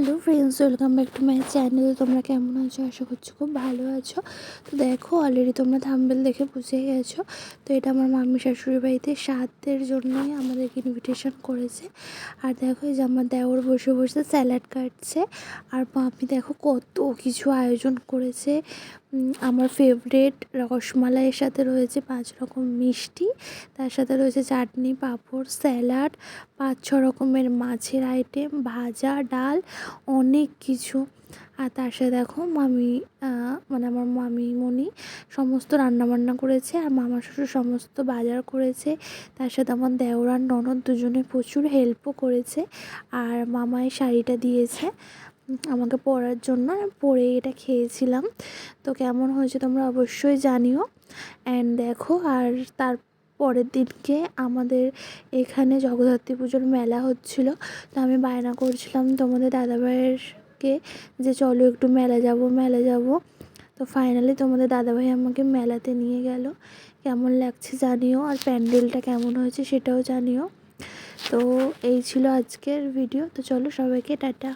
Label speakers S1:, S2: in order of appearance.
S1: Hello friends, welcome back to my channel. তোমরা কেমন আছো? আশা করছি খুব ভালো আছো। তো দেখো অলরেডি তোমরা থাম্বেল দেখে বুঝে গেছো। তো এটা আমার মাম্মি শাশুড়ি বাড়িতে সাতের জন্যই আমাদেরকে ইনভিটেশন করেছে। আর দেখো, এই যে আমার দেওর বসে বসে স্যালাড কাটছে। আর মাম্মি দেখো কত কিছু আয়োজন করেছে। আমার ফেভারেট রসমালাইয়ের সাথে রয়েছে পাঁচ রকম মিষ্টি। তার সাথে রয়েছে চাটনি, পাঁপড়, স্যালাড, পাঁচ, ছ রকমের মাছের আইটেম ভাজা, ডাল, অনেক কিছু। আর তার সাথে দেখো মামি মানে আমার মামিমণি সমস্ত রান্নাবান্না করেছে, আর মামা শ্বশুর সমস্ত বাজার করেছে। তার সাথে আমার দেওরান ননদ দুজনে প্রচুর হেল্পও করেছে, আর মামায় শাড়িটা দিয়েছে। আমাকে পড়ার জন্য পরে এটা খেয়েছিলাম। তো কেমন হয়েছে তোমরা অবশ্যই জানিও। অ্যান্ড দেখো, আর তার পরের দিনকে আমাদের এখানে জগদ্ধাত্রী পুজোর মেলা হচ্ছিল। তো আমি বায়না করছিলাম তোমাদের দাদাভাইয়েরকে যে চলো একটু মেলা যাব মেলা যাব। তো ফাইনালি তোমাদের দাদাভাই আমাকে মেলাতে নিয়ে গেল। কেমন লাগছে জানিও, আর প্যান্ডেলটা কেমন হয়েছে সেটাও জানিও। তো এই ছিল আজকের ভিডিও তো চলো সবাইকে টাটা।